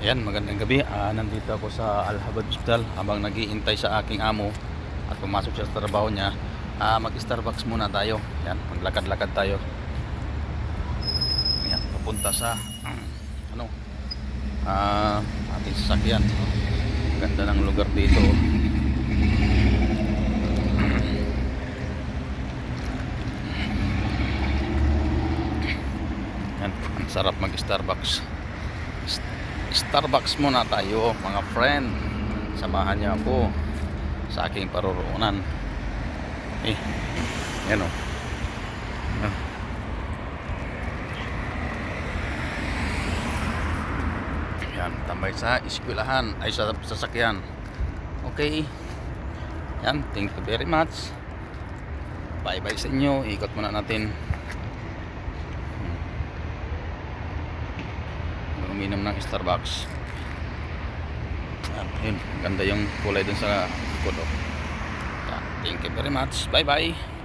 Ayan, magandang gabi. Ah, nandito ako sa Al-Habad Hospital habang nagiintay sa aking amo at pumasok siya sa trabaho niya. Ah, mag-Starbucks muna tayo. Ayan, maglakad-lakad tayo. Ayan, papunta sa ano? Ah, ating sasakyan. Ganda ng lugar dito. Ayan, ang sarap mag-Starbucks. Starbucks muna tayo mga friend. Samahan niyo ako sa aking paruroonan. Eh yan o. Ah. yan tambay sa eskwelahan. Ay sa sasakyan. Okay. Yan thank you very much. Bye bye sa inyo. Ikot muna natin uminom ng Starbucks. Yun, ganda yung kulay dun sa kulo yan, thank you very much. Bye bye